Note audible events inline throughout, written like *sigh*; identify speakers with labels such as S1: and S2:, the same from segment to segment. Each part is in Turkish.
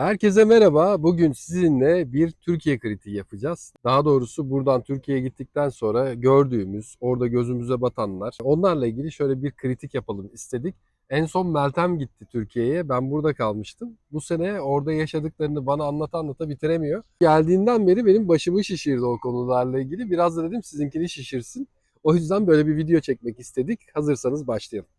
S1: Herkese merhaba. Bugün sizinle bir Türkiye kritiği yapacağız. Daha doğrusu buradan Türkiye'ye gittikten sonra gördüğümüz, orada gözümüze batanlar, onlarla ilgili şöyle bir kritik yapalım istedik. En son Meltem gitti Türkiye'ye. Ben burada kalmıştım. Bu sene orada yaşadıklarını bana anlata anlata bitiremiyor. Geldiğinden beri benim başımı şişirdi o konularla ilgili. Biraz da dedim sizinkini şişirsin. O yüzden böyle bir video çekmek istedik. Hazırsanız başlayalım.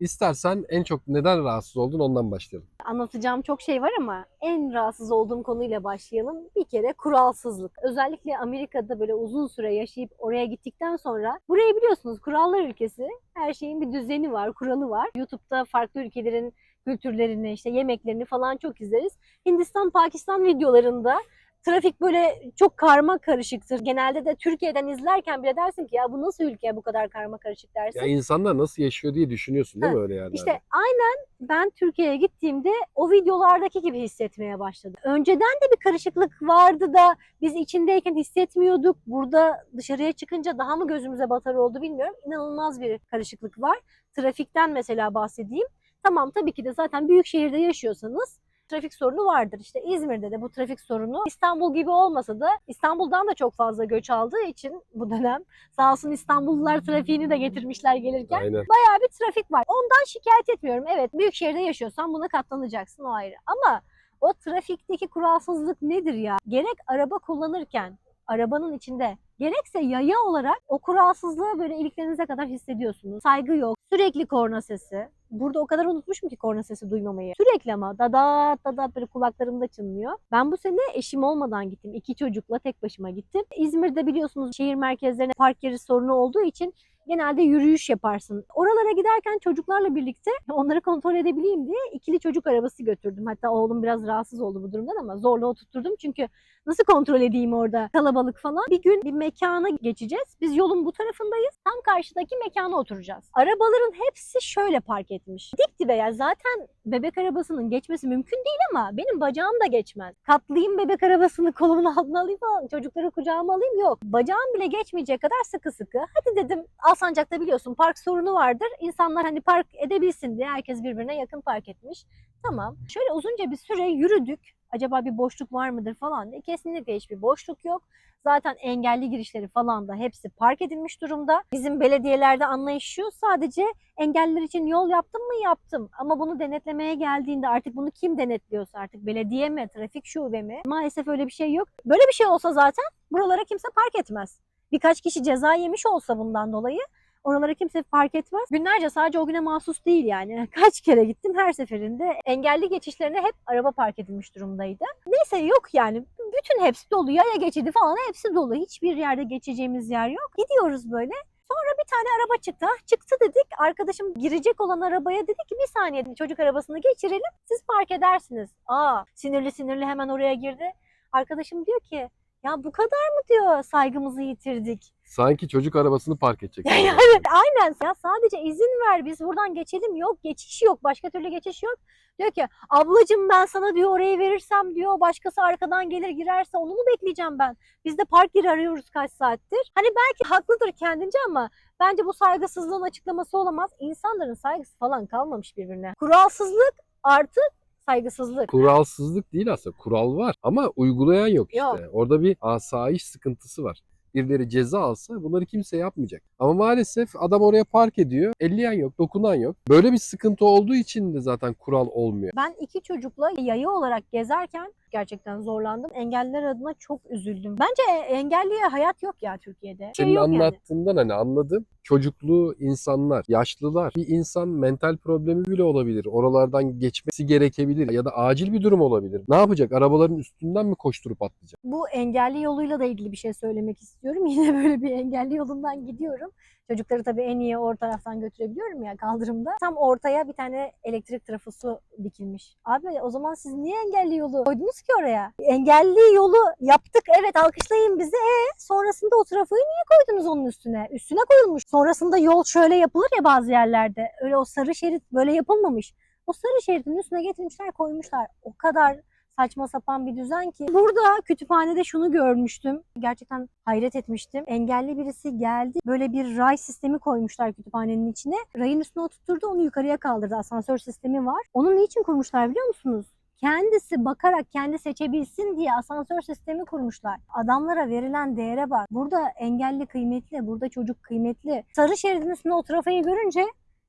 S1: İstersen en çok neden rahatsız oldun ondan başlayalım.
S2: Anlatacağım çok şey var ama en rahatsız olduğum konuyla başlayalım. Bir kere kuralsızlık. Özellikle Amerika'da böyle uzun süre yaşayıp oraya gittikten sonra burayı biliyorsunuz kurallar ülkesi. Her şeyin bir düzeni var, kuralı var. YouTube'da farklı ülkelerin kültürlerini, işte yemeklerini falan çok izleriz. Hindistan, Pakistan videolarında trafik böyle çok karma karışıktır. Genelde de Türkiye'den izlerken bile dersin ki ya bu nasıl ülke bu kadar karma karışık dersin.
S1: Ya insanlar nasıl yaşıyor diye düşünüyorsun değil mi
S2: Ha,
S1: öyle yerlerde?
S2: İşte aynen ben Türkiye'ye gittiğimde o videolardaki gibi hissetmeye başladım. Önceden de bir karışıklık vardı da biz içindeyken hissetmiyorduk. Burada dışarıya çıkınca daha mı gözümüze batar oldu bilmiyorum. İnanılmaz bir karışıklık var. Trafikten mesela bahsedeyim. Tamam tabii ki de zaten büyük şehirde yaşıyorsanız trafik sorunu vardır. İşte İzmir'de de bu trafik sorunu İstanbul gibi olmasa da İstanbul'dan da çok fazla göç aldığı için bu dönem sağ olsun İstanbullular trafiğini de getirmişler gelirken
S1: Aynen.
S2: bayağı bir trafik var. Ondan şikayet etmiyorum. Evet büyük şehirde yaşıyorsan buna katlanacaksın o ayrı. Ama o trafikteki kuralsızlık nedir ya? Gerek araba kullanırken arabanın içinde gerekse yaya olarak o kuralsızlığı böyle iliklerinize kadar hissediyorsunuz. Saygı yok. Sürekli korna sesi. Burada o kadar unutmuşum ki korna sesi duymamayı. Sürekli ama dadat dadat böyle kulaklarımda çınlıyor. Ben bu sene eşim olmadan gittim. İki çocukla tek başıma gittim. İzmir'de biliyorsunuz şehir merkezlerine park yeri sorunu olduğu için genelde yürüyüş yaparsın. Oralara giderken çocuklarla birlikte *laughs* onları kontrol edebileyim diye ikili çocuk arabası götürdüm. Hatta oğlum biraz rahatsız oldu bu durumdan ama zorla oturtturdum. Çünkü nasıl kontrol edeyim orada kalabalık falan. Bir gün bir mekana geçeceğiz. Biz yolun bu tarafındayız. Tam karşıdaki mekana oturacağız. Arabaların hepsi şöyle park etmiş. Dip dibe ya zaten bebek arabasının geçmesi mümkün değil ama benim bacağım da geçmez. Katlayayım bebek arabasını kolumun *laughs* altına alayım falan çocukları kucağıma alayım yok. Bacağım bile geçmeyecek kadar sıkı sıkı. Hadi dedim Alsancak'ta biliyorsun park sorunu vardır. İnsanlar hani park edebilsin diye herkes birbirine yakın park etmiş. Tamam. Şöyle uzunca bir süre yürüdük. Acaba bir boşluk var mıdır falan diye. Kesinlikle hiçbir boşluk yok. Zaten engelli girişleri falan da hepsi park edilmiş durumda. Bizim belediyelerde anlayış şu sadece engelliler için yol yaptım mı yaptım. Ama bunu denetlemeye geldiğinde artık bunu kim denetliyorsa artık belediye mi, trafik şube mi? Maalesef öyle bir şey yok. Böyle bir şey olsa zaten buralara kimse park etmez. Birkaç kişi ceza yemiş olsa bundan dolayı oralara kimse fark etmez. Günlerce sadece o güne mahsus değil yani. *laughs* Kaç kere gittim her seferinde engelli geçişlerine hep araba park edilmiş durumdaydı. Neyse yok yani bütün hepsi dolu. Yaya geçidi falan hepsi dolu. Hiçbir yerde geçeceğimiz yer yok. Gidiyoruz böyle. Sonra bir tane araba çıktı. Ah, Çıktı dedik. Arkadaşım girecek olan arabaya dedi ki bir saniye çocuk arabasını geçirelim. Siz park edersiniz. Aa sinirli sinirli hemen oraya girdi. Arkadaşım diyor ki ya bu kadar mı diyor saygımızı yitirdik.
S1: Sanki çocuk arabasını park edecek.
S2: Ya *laughs* yani aynen ya sadece izin ver biz buradan geçelim yok geçiş yok başka türlü geçiş yok. Diyor ki ablacım ben sana diyor orayı verirsem diyor başkası arkadan gelir girerse onu mu bekleyeceğim ben? Biz de park yeri arıyoruz kaç saattir. Hani belki haklıdır kendince ama bence bu saygısızlığın açıklaması olamaz. İnsanların saygısı falan kalmamış birbirine. Kuralsızlık artı saygısızlık.
S1: Kuralsızlık değil aslında. Kural var ama uygulayan yok işte.
S2: Yok.
S1: Orada bir asayiş sıkıntısı var. Birileri ceza alsa bunları kimse yapmayacak. Ama maalesef adam oraya park ediyor. Elleyen yok, dokunan yok. Böyle bir sıkıntı olduğu için de zaten kural olmuyor.
S2: Ben iki çocukla yayı olarak gezerken gerçekten zorlandım. Engelliler adına çok üzüldüm. Bence e, engelliye hayat yok ya Türkiye'de. Şey
S1: Senin
S2: yani.
S1: anlattığından hani anladım. Çocuklu insanlar, yaşlılar, bir insan mental problemi bile olabilir. Oralardan geçmesi gerekebilir ya da acil bir durum olabilir. Ne yapacak? Arabaların üstünden mi koşturup atlayacak?
S2: Bu engelli yoluyla da ilgili bir şey söylemek istiyorum. *laughs* Yine böyle bir engelli yolundan gidiyorum. Çocukları tabii en iyi o taraftan götürebiliyorum ya kaldırımda. Tam ortaya bir tane elektrik trafosu dikilmiş. Abi o zaman siz niye engelli yolu koydunuz ki oraya? Engelli yolu yaptık evet alkışlayın bizi. E sonrasında o trafoyu niye koydunuz onun üstüne? Üstüne koyulmuş. Sonrasında yol şöyle yapılır ya bazı yerlerde. Öyle o sarı şerit böyle yapılmamış. O sarı şeridin üstüne getirmişler koymuşlar. O kadar saçma sapan bir düzen ki. Burada kütüphanede şunu görmüştüm. Gerçekten hayret etmiştim. Engelli birisi geldi. Böyle bir ray sistemi koymuşlar kütüphanenin içine. Rayın üstüne oturtturdu onu yukarıya kaldırdı. Asansör sistemi var. Onu niçin kurmuşlar biliyor musunuz? Kendisi bakarak kendi seçebilsin diye asansör sistemi kurmuşlar. Adamlara verilen değere bak. Burada engelli kıymetli, burada çocuk kıymetli. Sarı şeridin üstünde o trafiği görünce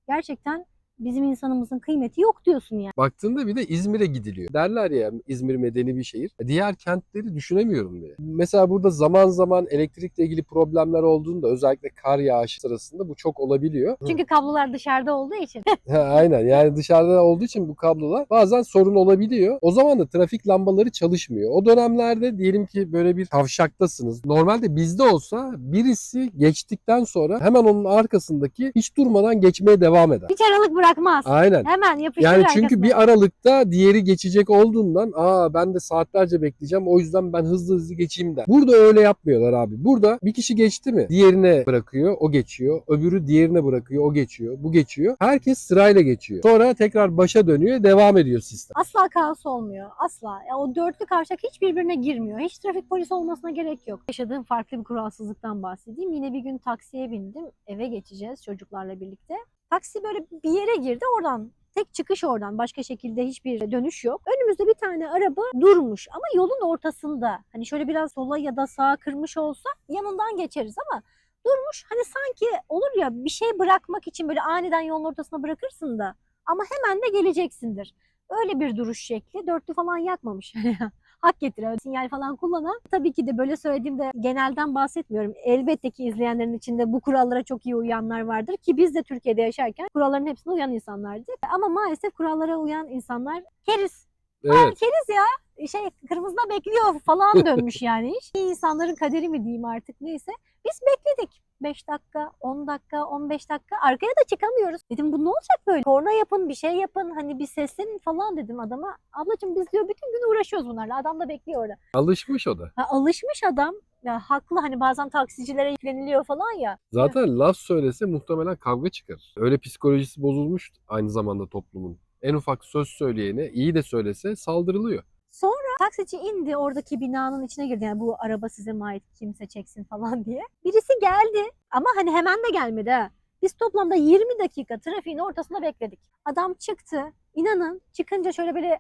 S2: gerçekten bizim insanımızın kıymeti yok diyorsun yani.
S1: Baktığında bir de İzmir'e gidiliyor. Derler ya İzmir medeni bir şehir. Diğer kentleri düşünemiyorum bile. Mesela burada zaman zaman elektrikle ilgili problemler olduğunda özellikle kar yağışı sırasında bu çok olabiliyor.
S2: Çünkü kablolar dışarıda olduğu için. *laughs*
S1: Ha, Aynen yani dışarıda olduğu için bu kablolar bazen sorun olabiliyor. O zaman da trafik lambaları çalışmıyor. O dönemlerde diyelim ki böyle bir kavşaktasınız. Normalde bizde olsa birisi geçtikten sonra hemen onun arkasındaki hiç durmadan geçmeye devam eder.
S2: Hiç aralık bırakmaz.
S1: Aynen.
S2: Hemen yapıştırır
S1: Yani çünkü
S2: arkasına.
S1: bir aralıkta diğeri geçecek olduğundan aa ben de saatlerce bekleyeceğim o yüzden ben hızlı hızlı geçeyim der. Burada öyle yapmıyorlar abi. Burada bir kişi geçti mi diğerine bırakıyor o geçiyor. Öbürü diğerine bırakıyor o geçiyor. Bu geçiyor. Herkes sırayla geçiyor. Sonra tekrar başa dönüyor devam ediyor sistem.
S2: Asla kaos olmuyor. Asla. Ya o dörtlü kavşak hiç birbirine girmiyor. Hiç trafik polisi olmasına gerek yok. Yaşadığım farklı bir kuralsızlıktan bahsedeyim. Yine bir gün taksiye bindim. Eve geçeceğiz çocuklarla birlikte. Taksi böyle bir yere girdi oradan. Tek çıkış oradan. Başka şekilde hiçbir dönüş yok. Önümüzde bir tane araba durmuş ama yolun ortasında. Hani şöyle biraz sola ya da sağa kırmış olsa yanından geçeriz ama durmuş. Hani sanki olur ya bir şey bırakmak için böyle aniden yolun ortasına bırakırsın da ama hemen de geleceksindir. Öyle bir duruş şekli. Dörtlü falan yakmamış. *laughs* Hak getire. Sinyal falan kullanan. Tabii ki de böyle söylediğimde genelden bahsetmiyorum. Elbette ki izleyenlerin içinde bu kurallara çok iyi uyanlar vardır. Ki biz de Türkiye'de yaşarken kuralların hepsine uyan insanlardık. Ama maalesef kurallara uyan insanlar keriz.
S1: Evet.
S2: Keriz ya. Şey kırmızıda bekliyor falan dönmüş yani iş. İnsanların kaderi mi diyeyim artık neyse. Biz bekledik. 5 dakika, 10 dakika, 15 dakika. Arkaya da çıkamıyoruz. Dedim bu ne olacak böyle? Korna yapın, bir şey yapın. Hani bir seslenin falan dedim adama. Ablacığım biz diyor bütün gün uğraşıyoruz bunlarla. Adam da bekliyor orada.
S1: Alışmış o da.
S2: Ha, alışmış adam. Ya haklı hani bazen taksicilere yükleniliyor falan ya.
S1: Zaten laf söylese muhtemelen kavga çıkar. Öyle psikolojisi bozulmuş aynı zamanda toplumun. En ufak söz söyleyene iyi de söylese saldırılıyor.
S2: Sonra taksici indi oradaki binanın içine girdi. Yani bu araba size mi ait kimse çeksin falan diye. Birisi geldi ama hani hemen de gelmedi ha. Biz toplamda 20 dakika trafiğin ortasında bekledik. Adam çıktı. İnanın çıkınca şöyle böyle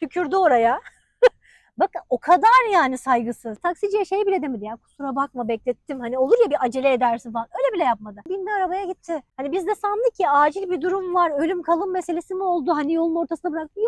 S2: tükürdü oraya. *laughs* Bakın o kadar yani saygısız. Taksiciye şey bile demedi ya kusura bakma beklettim. Hani olur ya bir acele edersin falan. Öyle bile yapmadı. Bindi arabaya gitti. Hani biz de sandık ki acil bir durum var. Ölüm kalım meselesi mi oldu? Hani yolun ortasına bıraktı.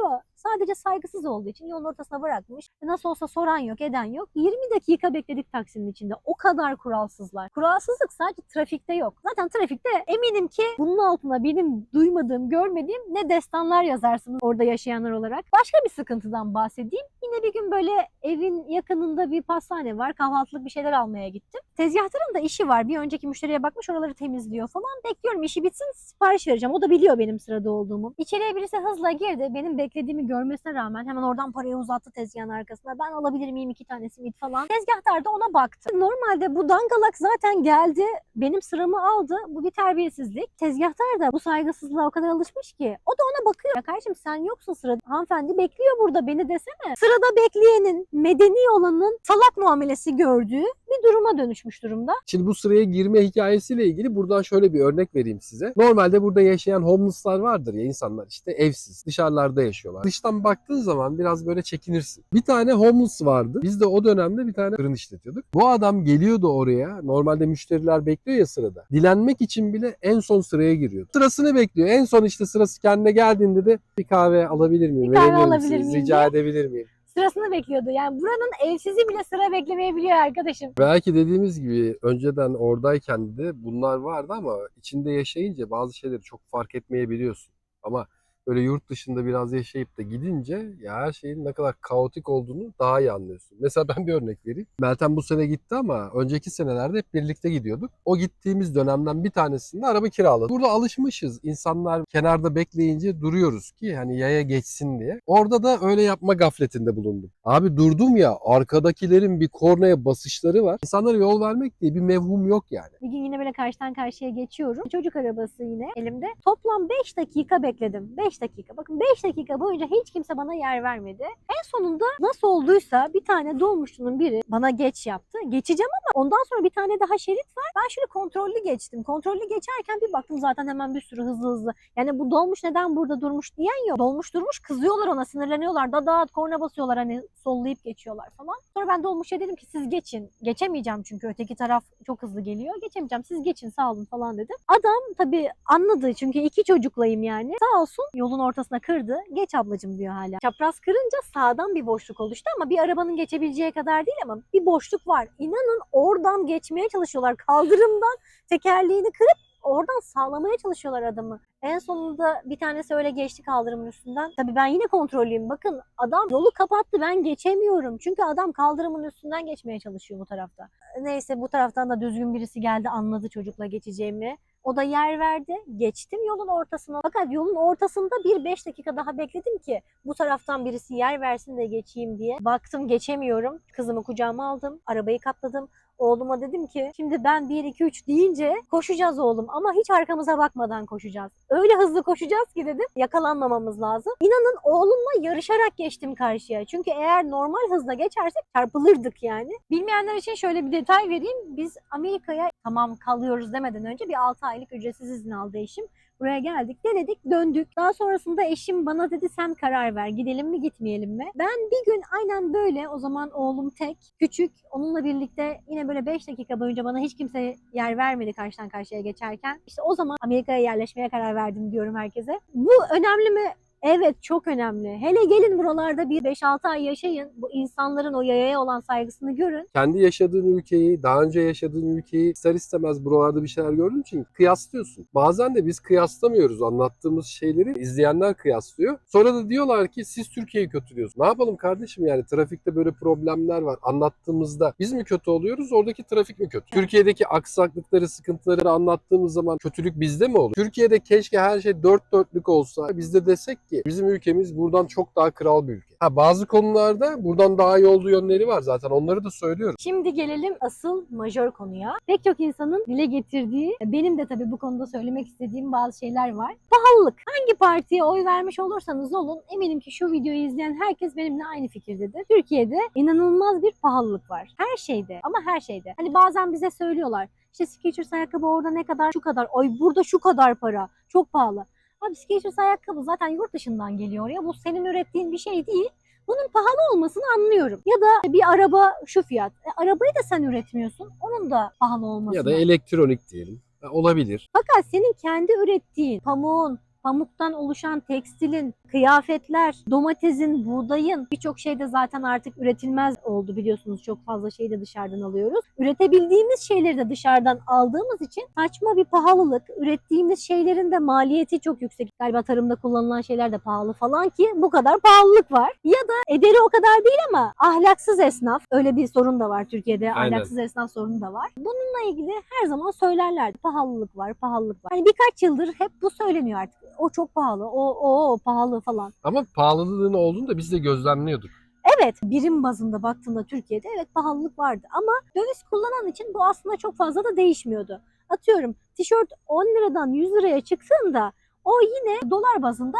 S2: Sadece saygısız olduğu için yolun ortasına bırakmış. Nasıl olsa soran yok, eden yok. 20 dakika bekledik taksinin içinde. O kadar kuralsızlar. Kuralsızlık sadece trafikte yok. Zaten trafikte eminim ki bunun altına benim duymadığım, görmediğim ne destanlar yazarsınız orada yaşayanlar olarak. Başka bir sıkıntıdan bahsedeyim. Yine bir gün böyle evin yakınında bir pastane var. Kahvaltılık bir şeyler almaya gittim. Tezgahtarın da işi var. Bir önceki müşteriye bakmış oraları temizliyor falan. Bekliyorum işi bitsin sipariş vereceğim. O da biliyor benim sırada olduğumu. İçeriye birisi hızla girdi. Benim beklediğimi görmesine rağmen hemen oradan parayı uzattı tezgahın arkasına. Ben alabilir miyim iki tane simit falan. Tezgahtar da ona baktı. Normalde bu dangalak zaten geldi. Benim sıramı aldı. Bu bir terbiyesizlik. Tezgahtar da bu saygısızlığa o kadar alışmış ki. O da ona bakıyor. Ya kardeşim sen yoksun sırada. Hanımefendi bekliyor burada beni desene. Sırada bekleyenin, medeni olanın salak muamelesi gördüğü bir duruma dönüşmüş durumda.
S1: Şimdi bu sıraya girme hikayesiyle ilgili buradan şöyle bir örnek vereyim size. Normalde burada yaşayan homeless'lar vardır ya insanlar işte evsiz dışarılarda yaşıyorlar. Dıştan baktığın zaman biraz böyle çekinirsin. Bir tane homeless vardı. Biz de o dönemde bir tane fırın işletiyorduk. Bu adam geliyordu oraya. Normalde müşteriler bekliyor ya sırada. Dilenmek için bile en son sıraya giriyordu. Sırasını bekliyor. En son işte sırası kendine geldiğinde de bir kahve alabilir miyim?
S2: Bir kahve alabilir
S1: misiniz?
S2: miyim
S1: Rica
S2: diye.
S1: edebilir miyim?
S2: Sırasını bekliyordu. Yani buranın evsizi bile sıra beklemeyebiliyor arkadaşım.
S1: Belki dediğimiz gibi önceden oradayken de bunlar vardı ama içinde yaşayınca bazı şeyleri çok fark etmeyebiliyorsun. Ama böyle yurt dışında biraz yaşayıp da gidince ya her şeyin ne kadar kaotik olduğunu daha iyi anlıyorsun. Mesela ben bir örnek vereyim. Meltem bu sene gitti ama önceki senelerde hep birlikte gidiyorduk. O gittiğimiz dönemden bir tanesinde araba kiraladık. Burada alışmışız. İnsanlar kenarda bekleyince duruyoruz ki hani yaya geçsin diye. Orada da öyle yapma gafletinde bulundum. Abi durdum ya arkadakilerin bir kornaya basışları var. İnsanlara yol vermek diye bir mevhum yok yani.
S2: Bir gün yine böyle karşıdan karşıya geçiyorum. Çocuk arabası yine elimde. Toplam 5 dakika bekledim. 5 5 dakika. Bakın 5 dakika boyunca hiç kimse bana yer vermedi. En sonunda nasıl olduysa bir tane dolmuşçunun biri bana geç yaptı. Geçeceğim ama ondan sonra bir tane daha şerit var. Ben şöyle kontrollü geçtim. Kontrollü geçerken bir baktım zaten hemen bir sürü hızlı hızlı. Yani bu dolmuş neden burada durmuş diyen yok. Dolmuş durmuş kızıyorlar ona sinirleniyorlar. Da da korna basıyorlar hani sollayıp geçiyorlar falan. Sonra ben dolmuşa dedim ki siz geçin. Geçemeyeceğim çünkü öteki taraf çok hızlı geliyor. Geçemeyeceğim siz geçin sağ olun falan dedim. Adam tabii anladı çünkü iki çocuklayım yani. Sağ olsun yolun ortasına kırdı. Geç ablacım diyor hala. Çapraz kırınca sağdan bir boşluk oluştu ama bir arabanın geçebileceği kadar değil ama bir boşluk var. İnanın oradan geçmeye çalışıyorlar. Kaldırımdan tekerleğini kırıp oradan sağlamaya çalışıyorlar adamı. En sonunda bir tanesi öyle geçti kaldırımın üstünden. Tabii ben yine kontrollüyüm. Bakın adam yolu kapattı ben geçemiyorum. Çünkü adam kaldırımın üstünden geçmeye çalışıyor bu tarafta. Neyse bu taraftan da düzgün birisi geldi anladı çocukla geçeceğimi. O da yer verdi. Geçtim yolun ortasına. Fakat yolun ortasında bir 5 dakika daha bekledim ki bu taraftan birisi yer versin de geçeyim diye. Baktım geçemiyorum. Kızımı kucağıma aldım. Arabayı katladım. Oğluma dedim ki şimdi ben 1 2 3 deyince koşacağız oğlum ama hiç arkamıza bakmadan koşacağız. Öyle hızlı koşacağız ki dedim yakalanmamamız lazım. İnanın oğlumla yarışarak geçtim karşıya. Çünkü eğer normal hızla geçersek çarpılırdık yani. Bilmeyenler için şöyle bir detay vereyim. Biz Amerika'ya tamam kalıyoruz demeden önce bir 6 aylık ücretsiz izin aldı eşim. Buraya geldik, denedik, döndük. Daha sonrasında eşim bana dedi sen karar ver. Gidelim mi, gitmeyelim mi? Ben bir gün aynen böyle o zaman oğlum tek, küçük. Onunla birlikte yine böyle 5 dakika boyunca bana hiç kimse yer vermedi karşıdan karşıya geçerken. İşte o zaman Amerika'ya yerleşmeye karar verdim diyorum herkese. Bu önemli mi? Evet çok önemli. Hele gelin buralarda bir 5-6 ay yaşayın. Bu insanların o yayaya olan saygısını görün.
S1: Kendi yaşadığın ülkeyi, daha önce yaşadığın ülkeyi ister istemez buralarda bir şeyler gördüğün için kıyaslıyorsun. Bazen de biz kıyaslamıyoruz anlattığımız şeyleri izleyenler kıyaslıyor. Sonra da diyorlar ki siz Türkiye'yi kötülüyorsunuz. Ne yapalım kardeşim yani trafikte böyle problemler var. Anlattığımızda biz mi kötü oluyoruz oradaki trafik mi kötü? Türkiye'deki aksaklıkları, sıkıntıları anlattığımız zaman kötülük bizde mi olur? Türkiye'de keşke her şey dört dörtlük olsa. Biz de desek ki bizim ülkemiz buradan çok daha kral bir ülke. Ha, bazı konularda buradan daha iyi olduğu yönleri var zaten onları da söylüyoruz.
S2: Şimdi gelelim asıl majör konuya. Pek çok insanın dile getirdiği, benim de tabii bu konuda söylemek istediğim bazı şeyler var. Pahalılık. Hangi partiye oy vermiş olursanız olun eminim ki şu videoyu izleyen herkes benimle aynı fikirdedir. Türkiye'de inanılmaz bir pahalılık var. Her şeyde ama her şeyde. Hani bazen bize söylüyorlar. İşte Skechers ayakkabı orada ne kadar şu kadar. Ay burada şu kadar para. Çok pahalı. Abi Skechers ayakkabı zaten yurt dışından geliyor ya. Bu senin ürettiğin bir şey değil. Bunun pahalı olmasını anlıyorum. Ya da bir araba şu fiyat. E, arabayı da sen üretmiyorsun. Onun da pahalı olmasını.
S1: Ya da elektronik diyelim. Ha, Olabilir.
S2: Fakat senin kendi ürettiğin pamuğun, pamuktan oluşan tekstilin, kıyafetler, domatesin, buğdayın birçok şey de zaten artık üretilmez oldu biliyorsunuz. Çok fazla şeyi de dışarıdan alıyoruz. Üretebildiğimiz şeyleri de dışarıdan aldığımız için saçma bir pahalılık. Ürettiğimiz şeylerin de maliyeti çok yüksek. Galiba tarımda kullanılan şeyler de pahalı falan ki bu kadar pahalılık var. Ya da ederi o kadar değil ama ahlaksız esnaf. Öyle bir sorun da var Türkiye'de.
S1: Aynen.
S2: Ahlaksız esnaf sorunu da var. Bununla ilgili her zaman söylerlerdi. Pahalılık var, pahalılık var. Hani birkaç yıldır hep bu söyleniyor artık. O çok pahalı, o, o, o pahalı falan.
S1: Ama pahalılığın olduğunu da biz de gözlemliyorduk.
S2: Evet birim bazında baktığında Türkiye'de evet pahalılık vardı ama döviz kullanan için bu aslında çok fazla da değişmiyordu. Atıyorum tişört 10 liradan 100 liraya çıktığında o yine dolar bazında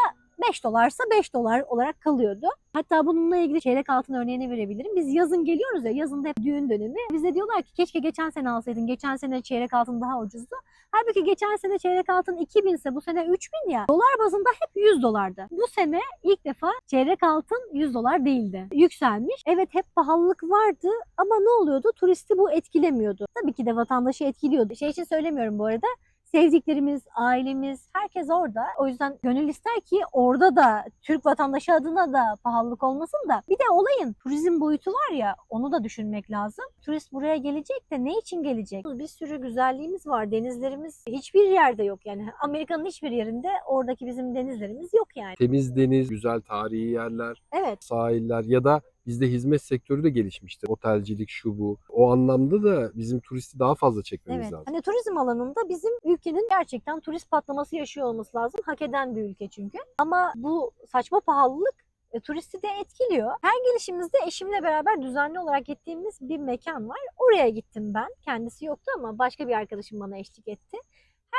S2: 5 dolarsa 5 dolar olarak kalıyordu. Hatta bununla ilgili çeyrek altın örneğini verebilirim. Biz yazın geliyoruz ya yazın da hep düğün dönemi. Bize diyorlar ki keşke geçen sene alsaydın. Geçen sene çeyrek altın daha ucuzdu. Halbuki geçen sene çeyrek altın 2000 ise bu sene 3000 ya. Dolar bazında hep 100 dolardı. Bu sene ilk defa çeyrek altın 100 dolar değildi. Yükselmiş. Evet hep pahalılık vardı ama ne oluyordu? Turisti bu etkilemiyordu. Tabii ki de vatandaşı etkiliyordu. Şey için söylemiyorum bu arada sevdiklerimiz, ailemiz, herkes orada. O yüzden gönül ister ki orada da Türk vatandaşı adına da pahalılık olmasın da. Bir de olayın turizm boyutu var ya onu da düşünmek lazım. Turist buraya gelecek de ne için gelecek? Bir sürü güzelliğimiz var. Denizlerimiz hiçbir yerde yok yani. Amerika'nın hiçbir yerinde oradaki bizim denizlerimiz yok yani.
S1: Temiz deniz, güzel tarihi yerler,
S2: Evet.
S1: sahiller ya da bizde hizmet sektörü de gelişmiştir. Otelcilik şu bu. O anlamda da bizim turisti daha fazla çekmemiz
S2: Evet.
S1: lazım.
S2: Hani turizm alanında bizim ülkenin gerçekten turist patlaması yaşıyor olması lazım. Hak eden bir ülke çünkü. Ama bu saçma pahalılık e, turisti de etkiliyor. Her gelişimizde eşimle beraber düzenli olarak gittiğimiz bir mekan var. Oraya gittim ben. Kendisi yoktu ama başka bir arkadaşım bana eşlik etti.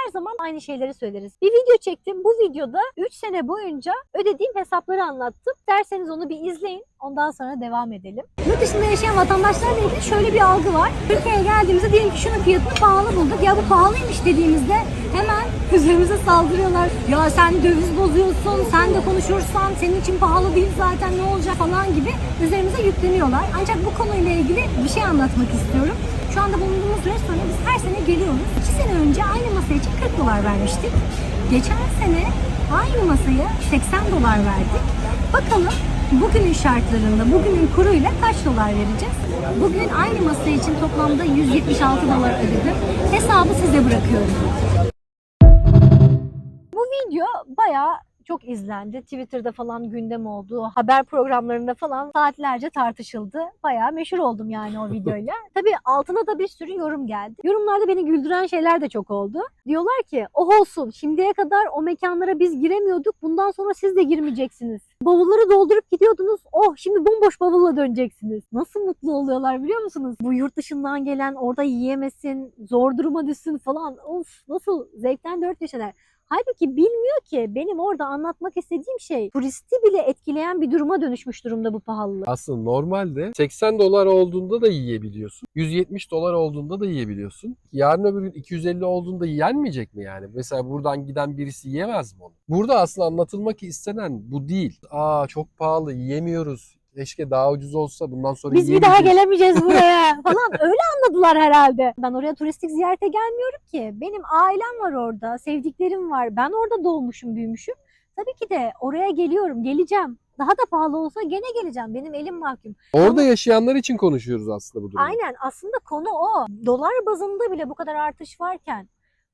S2: her zaman aynı şeyleri söyleriz. Bir video çektim. Bu videoda 3 sene boyunca ödediğim hesapları anlattım. Derseniz onu bir izleyin. Ondan sonra devam edelim. Yurt dışında yaşayan vatandaşlarla ilgili şöyle bir algı var. Türkiye'ye geldiğimizde diyelim ki şunun fiyatını pahalı bulduk. Ya bu pahalıymış dediğimizde hemen üzerimize saldırıyorlar. Ya sen döviz bozuyorsun, sen de konuşursan senin için pahalı değil zaten ne olacak falan gibi üzerimize yükleniyorlar. Ancak bu konuyla ilgili bir şey anlatmak istiyorum. Şu anda bulunduğumuz restorana biz her sene geliyoruz. İki sene önce aynı masa için 40 dolar vermiştik. Geçen sene aynı masaya 80 dolar verdik. Bakalım bugünün şartlarında, bugünün kuruyla kaç dolar vereceğiz? Bugün aynı masa için toplamda 176 dolar ödedim. Hesabı size bırakıyorum. Bu video bayağı çok izlendi. Twitter'da falan gündem oldu. Haber programlarında falan saatlerce tartışıldı. Bayağı meşhur oldum yani o *laughs* videoyla. Tabii altına da bir sürü yorum geldi. Yorumlarda beni güldüren şeyler de çok oldu. Diyorlar ki oh olsun şimdiye kadar o mekanlara biz giremiyorduk. Bundan sonra siz de girmeyeceksiniz. Bavulları doldurup gidiyordunuz. Oh şimdi bomboş bavulla döneceksiniz. Nasıl mutlu oluyorlar biliyor musunuz? Bu yurt dışından gelen orada yiyemesin, zor duruma düşsün falan. Of nasıl zevkten dört yaşalar. Halbuki bilmiyor ki benim orada anlatmak istediğim şey turisti bile etkileyen bir duruma dönüşmüş durumda bu pahalılık.
S1: Aslında normalde 80 dolar olduğunda da yiyebiliyorsun. 170 dolar olduğunda da yiyebiliyorsun. Yarın öbür gün 250 olduğunda yenmeyecek mi yani? Mesela buradan giden birisi yiyemez mi onu? Burada aslında anlatılmak istenen bu değil. Aa çok pahalı yiyemiyoruz. Keşke daha ucuz olsa bundan sonra
S2: Biz bir daha gelemeyeceğiz *laughs* buraya falan öyle anladılar herhalde. Ben oraya turistik ziyarete gelmiyorum ki. Benim ailem var orada, sevdiklerim var. Ben orada doğmuşum, büyümüşüm. Tabii ki de oraya geliyorum, geleceğim. Daha da pahalı olsa gene geleceğim. Benim elim mahkum.
S1: Orada yaşayanlar için konuşuyoruz aslında bu durumu.
S2: Aynen aslında konu o. Dolar bazında bile bu kadar artış varken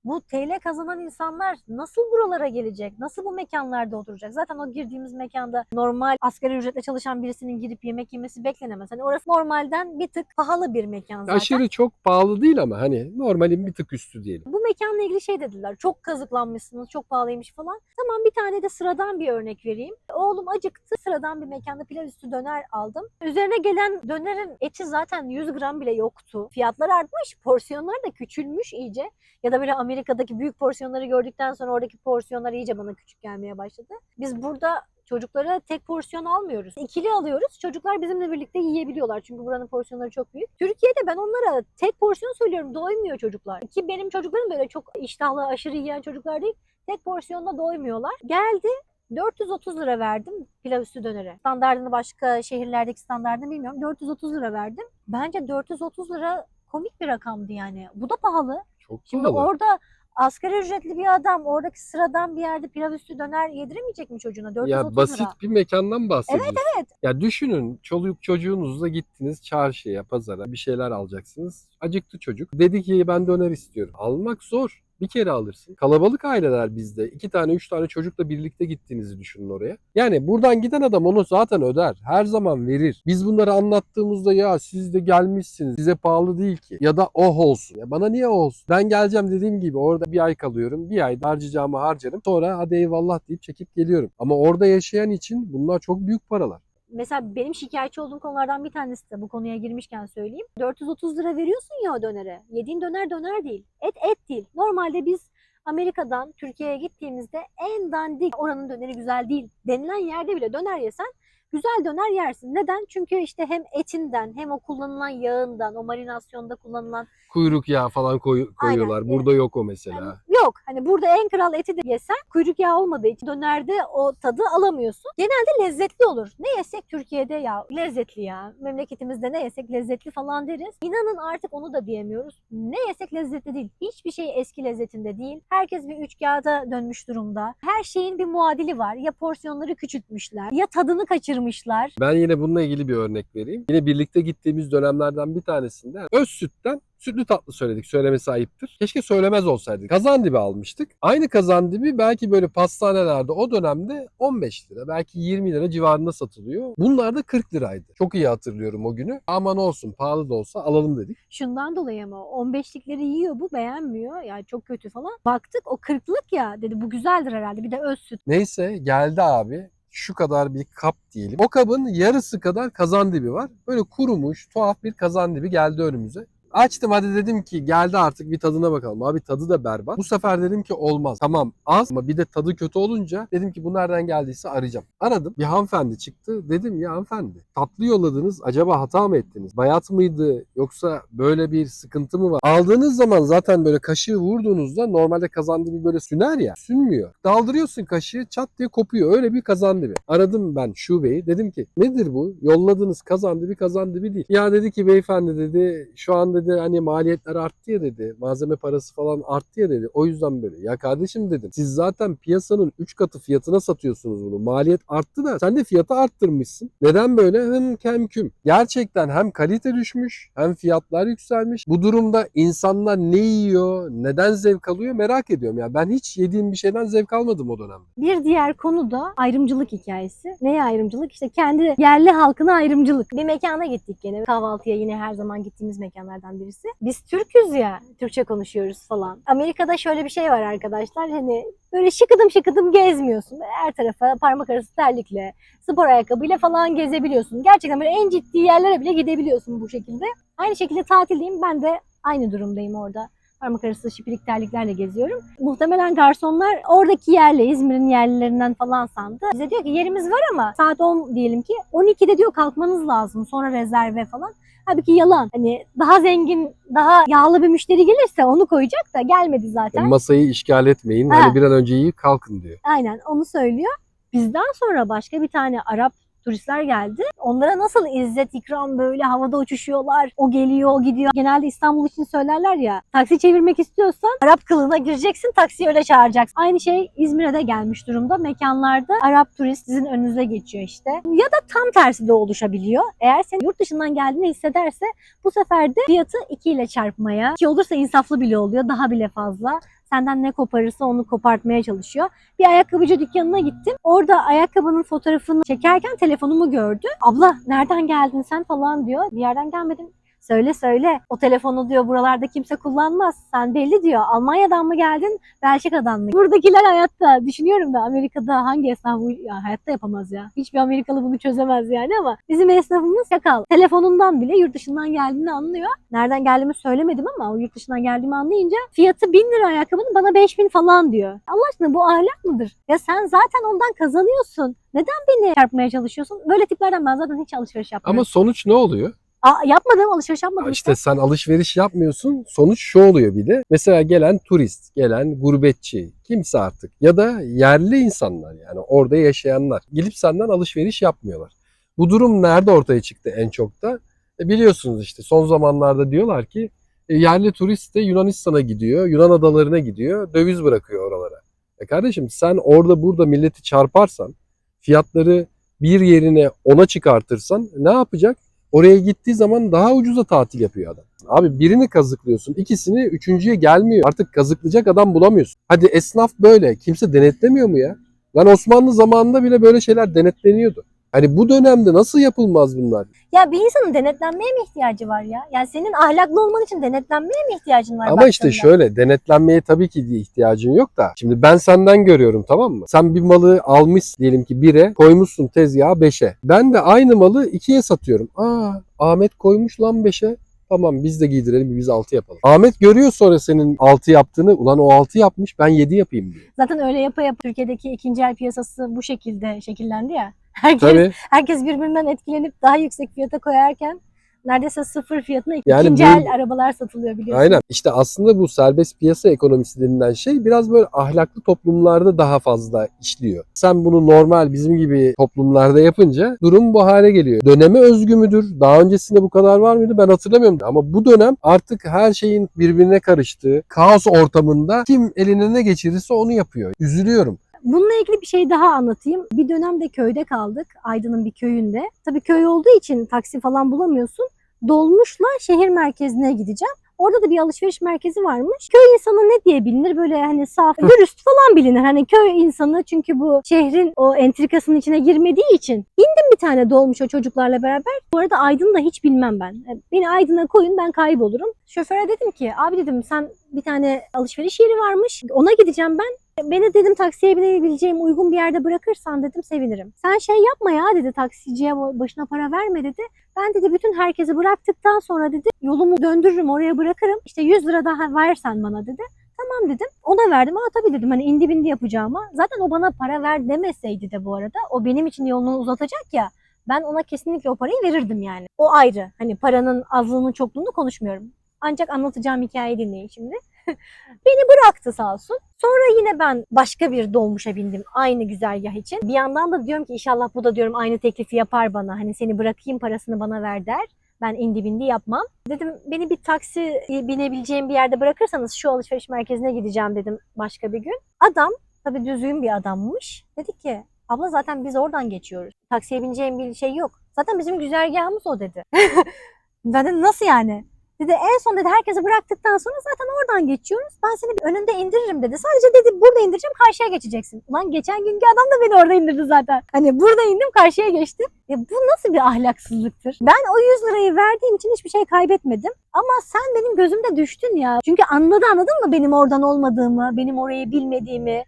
S2: bu TL kazanan insanlar nasıl buralara gelecek? Nasıl bu mekanlarda oturacak? Zaten o girdiğimiz mekanda normal asgari ücretle çalışan birisinin girip yemek yemesi beklenemez. Hani orası normalden bir tık pahalı bir mekan zaten.
S1: Aşırı çok pahalı değil ama hani normalin bir tık üstü diyelim.
S2: Bu mekanla ilgili şey dediler. Çok kazıklanmışsınız, çok pahalıymış falan. Tamam bir tane de sıradan bir örnek vereyim. Oğlum acıktı. Sıradan bir mekanda pilav üstü döner aldım. Üzerine gelen dönerin eti zaten 100 gram bile yoktu. Fiyatlar artmış, porsiyonlar da küçülmüş iyice. Ya da böyle Amerika'daki büyük porsiyonları gördükten sonra oradaki porsiyonlar iyice bana küçük gelmeye başladı. Biz burada çocuklara tek porsiyon almıyoruz. İkili alıyoruz. Çocuklar bizimle birlikte yiyebiliyorlar. Çünkü buranın porsiyonları çok büyük. Türkiye'de ben onlara tek porsiyon söylüyorum. Doymuyor çocuklar. Ki benim çocuklarım böyle çok iştahlı, aşırı yiyen çocuklar değil. Tek porsiyonda doymuyorlar. Geldi 430 lira verdim pilav üstü dönere. Standartını başka şehirlerdeki standartını bilmiyorum. 430 lira verdim. Bence 430 lira komik bir rakamdı yani. Bu da pahalı.
S1: Çok
S2: Şimdi
S1: pahalı.
S2: orada asgari ücretli bir adam oradaki sıradan bir yerde pilav üstü döner yediremeyecek mi çocuğuna? 430
S1: Ya basit
S2: lira.
S1: bir mekandan bahsediyoruz.
S2: Evet evet.
S1: Ya düşünün çoluk çocuğunuzla gittiniz çarşıya, pazara bir şeyler alacaksınız. Acıktı çocuk. Dedi ki ben döner istiyorum. Almak zor. Bir kere alırsın. Kalabalık aileler bizde. iki tane, üç tane çocukla birlikte gittiğinizi düşünün oraya. Yani buradan giden adam onu zaten öder. Her zaman verir. Biz bunları anlattığımızda ya siz de gelmişsiniz. Size pahalı değil ki. Ya da oh olsun. Ya bana niye oh olsun? Ben geleceğim dediğim gibi orada bir ay kalıyorum. Bir ayda harcayacağımı harcarım. Sonra hadi eyvallah deyip çekip geliyorum. Ama orada yaşayan için bunlar çok büyük paralar.
S2: Mesela benim şikayetçi olduğum konulardan bir tanesi de bu konuya girmişken söyleyeyim. 430 lira veriyorsun ya o dönere. Yediğin döner döner değil. Et et değil. Normalde biz Amerika'dan Türkiye'ye gittiğimizde en dandik oranın döneri güzel değil denilen yerde bile döner yesen güzel döner yersin. Neden? Çünkü işte hem etinden hem o kullanılan yağından, o marinasyonda kullanılan
S1: Kuyruk yağı falan koy- koyuyorlar.
S2: Aynen.
S1: Burada yok o mesela.
S2: Yani yok. Hani burada en kral eti de yesen kuyruk yağı olmadığı için dönerde o tadı alamıyorsun. Genelde lezzetli olur. Ne yesek Türkiye'de ya lezzetli ya. Memleketimizde ne yesek lezzetli falan deriz. İnanın artık onu da diyemiyoruz. Ne yesek lezzetli değil. Hiçbir şey eski lezzetinde değil. Herkes bir üç kağıda dönmüş durumda. Her şeyin bir muadili var. Ya porsiyonları küçültmüşler ya tadını kaçırmışlar.
S1: Ben yine bununla ilgili bir örnek vereyim. Yine birlikte gittiğimiz dönemlerden bir tanesinde öz sütten sütlü tatlı söyledik. Söylemesi ayıptır. Keşke söylemez olsaydık. Kazandibi almıştık. Aynı kazandibi belki böyle pastanelerde o dönemde 15 lira belki 20 lira civarında satılıyor. Bunlar da 40 liraydı. Çok iyi hatırlıyorum o günü. Aman olsun pahalı da olsa alalım dedik.
S2: Şundan dolayı ama 15'likleri yiyor bu beğenmiyor. Yani çok kötü falan. Baktık o 40'lık ya dedi bu güzeldir herhalde. Bir de öz süt.
S1: Neyse geldi abi. Şu kadar bir kap diyelim. O kabın yarısı kadar kazandibi var. Böyle kurumuş, tuhaf bir kazandibi geldi önümüze. Açtım hadi dedim ki geldi artık bir tadına bakalım. Abi tadı da berbat. Bu sefer dedim ki olmaz. Tamam az ama bir de tadı kötü olunca dedim ki bu nereden geldiyse arayacağım. Aradım. Bir hanımefendi çıktı. Dedim ya hanımefendi tatlı yolladınız. Acaba hata mı ettiniz? Bayat mıydı? Yoksa böyle bir sıkıntı mı var? Aldığınız zaman zaten böyle kaşığı vurduğunuzda normalde kazandığı bir böyle süner ya. Sünmüyor. Daldırıyorsun kaşığı çat diye kopuyor. Öyle bir kazandı bir. Aradım ben şubeyi. Dedim ki nedir bu? Yolladınız kazandı bir kazandı bir değil. Ya dedi ki beyefendi dedi şu an dedi hani maliyetler arttı ya dedi. Malzeme parası falan arttı ya dedi. O yüzden böyle. Ya kardeşim dedim. Siz zaten piyasanın 3 katı fiyatına satıyorsunuz bunu. Maliyet arttı da sen de fiyatı arttırmışsın. Neden böyle? Hım kem küm. Gerçekten hem kalite düşmüş hem fiyatlar yükselmiş. Bu durumda insanlar ne yiyor, neden zevk alıyor merak ediyorum. Ya ben hiç yediğim bir şeyden zevk almadım o dönemde.
S2: Bir diğer konu da ayrımcılık hikayesi. Neye ayrımcılık? İşte kendi yerli halkına ayrımcılık. Bir mekana gittik gene. Kahvaltıya yine her zaman gittiğimiz mekanlardan birisi. Biz Türk'üz ya. Türkçe konuşuyoruz falan. Amerika'da şöyle bir şey var arkadaşlar. Hani böyle şıkıdım şıkıdım gezmiyorsun. Her tarafa parmak arası terlikle, spor ayakkabıyla falan gezebiliyorsun. Gerçekten böyle en ciddi yerlere bile gidebiliyorsun bu şekilde. Aynı şekilde tatildeyim. Ben de aynı durumdayım orada. Parmak arası şipirik terliklerle geziyorum. Muhtemelen garsonlar oradaki yerli, İzmir'in yerlilerinden falan sandı. Bize diyor ki yerimiz var ama saat 10 diyelim ki 12'de diyor kalkmanız lazım sonra rezerve falan. Halbuki yalan. Hani daha zengin, daha yağlı bir müşteri gelirse onu koyacak da gelmedi zaten.
S1: Masayı işgal etmeyin.
S2: Ha.
S1: Hani bir an önce yiyip kalkın diyor.
S2: Aynen onu söylüyor. Bizden sonra başka bir tane Arap turistler geldi. Onlara nasıl izzet ikram böyle havada uçuşuyorlar. O geliyor, o gidiyor. Genelde İstanbul için söylerler ya. Taksi çevirmek istiyorsan Arap kılığına gireceksin, taksiyi öyle çağıracaksın. Aynı şey İzmir'e de gelmiş durumda. Mekanlarda Arap turist sizin önünüze geçiyor işte. Ya da tam tersi de oluşabiliyor. Eğer sen yurt dışından geldiğini hissederse bu sefer de fiyatı 2 ile çarpmaya ki olursa insaflı bile oluyor. Daha bile fazla. Senden ne koparırsa onu kopartmaya çalışıyor. Bir ayakkabıcı dükkanına gittim. Orada ayakkabının fotoğrafını çekerken telefonumu gördü. Abla nereden geldin sen falan diyor. Bir yerden gelmedim. Söyle söyle. O telefonu diyor buralarda kimse kullanmaz. Sen belli diyor. Almanya'dan mı geldin? Belçika'dan mı? Buradakiler hayatta. Düşünüyorum da Amerika'da hangi esnaf bu ya, hayatta yapamaz ya. Hiçbir Amerikalı bunu çözemez yani ama bizim esnafımız yakal. Telefonundan bile yurt dışından geldiğini anlıyor. Nereden geldiğimi söylemedim ama o yurt dışından geldiğimi anlayınca fiyatı 1000 lira ayakkabının bana 5000 falan diyor. Allah aşkına bu ahlak mıdır? Ya sen zaten ondan kazanıyorsun. Neden beni çarpmaya çalışıyorsun? Böyle tiplerden ben zaten hiç alışveriş yapmıyorum.
S1: Ama sonuç ne oluyor?
S2: Aa, yapmadım alışveriş yapmadım işte.
S1: İşte sen alışveriş yapmıyorsun. Sonuç şu oluyor bir de. Mesela gelen turist, gelen gurbetçi, kimse artık ya da yerli insanlar yani orada yaşayanlar gidip senden alışveriş yapmıyorlar. Bu durum nerede ortaya çıktı en çok da? E biliyorsunuz işte son zamanlarda diyorlar ki e, yerli turist de Yunanistan'a gidiyor, Yunan adalarına gidiyor, döviz bırakıyor oralara. E kardeşim sen orada burada milleti çarparsan, fiyatları bir yerine ona çıkartırsan ne yapacak? Oraya gittiği zaman daha ucuza tatil yapıyor adam. Abi birini kazıklıyorsun, ikisini üçüncüye gelmiyor. Artık kazıklayacak adam bulamıyorsun. Hadi esnaf böyle. Kimse denetlemiyor mu ya? Lan Osmanlı zamanında bile böyle şeyler denetleniyordu. Hani bu dönemde nasıl yapılmaz bunlar?
S2: Ya bir insanın denetlenmeye mi ihtiyacı var ya? Yani senin ahlaklı olman için denetlenmeye mi ihtiyacın var?
S1: Ama işte
S2: baktığında?
S1: şöyle denetlenmeye tabii ki diye ihtiyacın yok da. Şimdi ben senden görüyorum tamam mı? Sen bir malı almış diyelim ki 1'e koymuşsun tezgaha 5'e. Ben de aynı malı 2'ye satıyorum. Aa Ahmet koymuş lan 5'e. Tamam biz de giydirelim biz 6 yapalım. Ahmet görüyor sonra senin 6 yaptığını. Ulan o 6 yapmış ben 7 yapayım diyor.
S2: Zaten öyle yapa yapa Türkiye'deki ikinci el piyasası bu şekilde şekillendi ya. Herkes,
S1: Tabii.
S2: herkes birbirinden etkilenip daha yüksek fiyata koyarken neredeyse sıfır fiyatına
S1: Yani
S2: ikinci
S1: bu-
S2: el arabalar satılıyor biliyorsun.
S1: Aynen. İşte aslında bu serbest piyasa ekonomisi denilen şey biraz böyle ahlaklı toplumlarda daha fazla işliyor. Sen bunu normal bizim gibi toplumlarda yapınca durum bu hale geliyor. Döneme özgü müdür? Daha öncesinde bu kadar var mıydı? Ben hatırlamıyorum. Ama bu dönem artık her şeyin birbirine karıştığı kaos ortamında kim eline ne geçirirse onu yapıyor. Üzülüyorum.
S2: Bununla ilgili bir şey daha anlatayım. Bir dönemde köyde kaldık. Aydın'ın bir köyünde. Tabii köy olduğu için taksi falan bulamıyorsun. Dolmuşla şehir merkezine gideceğim. Orada da bir alışveriş merkezi varmış. Köy insanı ne diye bilinir? Böyle hani saf, dürüst falan bilinir. Hani köy insanı çünkü bu şehrin o entrikasının içine girmediği için. İndim bir tane dolmuş o çocuklarla beraber. Bu arada Aydın'ı da hiç bilmem ben. Beni Aydın'a koyun ben kaybolurum. Şoföre dedim ki abi dedim sen bir tane alışveriş yeri varmış. Ona gideceğim ben. Beni dedim taksiye binebileceğim uygun bir yerde bırakırsan dedim sevinirim. Sen şey yapma ya dedi taksiciye başına para verme dedi. Ben dedi bütün herkesi bıraktıktan sonra dedi yolumu döndürürüm oraya bırakırım. İşte 100 lira daha versen bana dedi. Tamam dedim. Ona verdim. Aa tabii dedim hani indi bindi yapacağıma. Zaten o bana para ver demeseydi de bu arada. O benim için yolunu uzatacak ya. Ben ona kesinlikle o parayı verirdim yani. O ayrı. Hani paranın azlığını çokluğunu konuşmuyorum. Ancak anlatacağım hikayeyi dinleyin şimdi. *laughs* Beni bıraktı sağ olsun. Sonra yine ben başka bir dolmuşa bindim aynı güzergah için. Bir yandan da diyorum ki inşallah bu da diyorum aynı teklifi yapar bana. Hani seni bırakayım parasını bana ver der. Ben indi bindi yapmam. Dedim beni bir taksi binebileceğim bir yerde bırakırsanız şu alışveriş merkezine gideceğim dedim başka bir gün. Adam tabii düzgün bir adammış. Dedi ki abla zaten biz oradan geçiyoruz. Taksiye bineceğim bir şey yok. Zaten bizim güzergahımız o dedi. *laughs* ben dedim nasıl yani? Dedi en son dedi herkesi bıraktıktan sonra zaten oradan geçiyoruz. Ben seni önünde indiririm dedi. Sadece dedi burada indireceğim karşıya geçeceksin. Ulan geçen günkü adam da beni orada indirdi zaten. Hani burada indim karşıya geçtim. Ya bu nasıl bir ahlaksızlıktır? Ben o 100 lirayı verdiğim için hiçbir şey kaybetmedim. Ama sen benim gözümde düştün ya. Çünkü anladı anladın mı benim oradan olmadığımı, benim orayı bilmediğimi.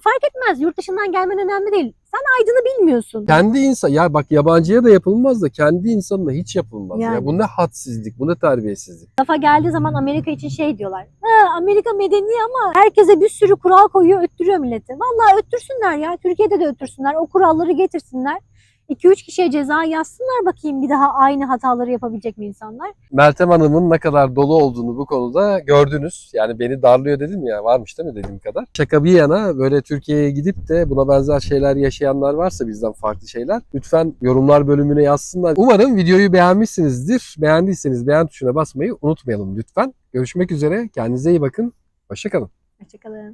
S2: Fark etmez yurt dışından gelmen önemli değil. Sen Aydın'ı bilmiyorsun.
S1: Kendi insan ya bak yabancıya da yapılmaz da kendi insanına hiç yapılmaz.
S2: Yani.
S1: Ya bu ne hadsizlik, bu ne terbiyesizlik.
S2: Lafa geldiği zaman Amerika için şey diyorlar. Ha, Amerika medeni ama herkese bir sürü kural koyuyor, öttürüyor milleti. Vallahi öttürsünler ya. Türkiye'de de öttürsünler. O kuralları getirsinler. 2-3 kişiye ceza yazsınlar bakayım bir daha aynı hataları yapabilecek mi insanlar?
S1: Meltem Hanım'ın ne kadar dolu olduğunu bu konuda gördünüz. Yani beni darlıyor dedim ya varmış değil mi dediğim kadar. Şaka bir yana böyle Türkiye'ye gidip de buna benzer şeyler yaşayanlar varsa bizden farklı şeyler lütfen yorumlar bölümüne yazsınlar. Umarım videoyu beğenmişsinizdir. Beğendiyseniz beğen tuşuna basmayı unutmayalım lütfen. Görüşmek üzere. Kendinize iyi bakın. Hoşçakalın.
S2: Hoşçakalın.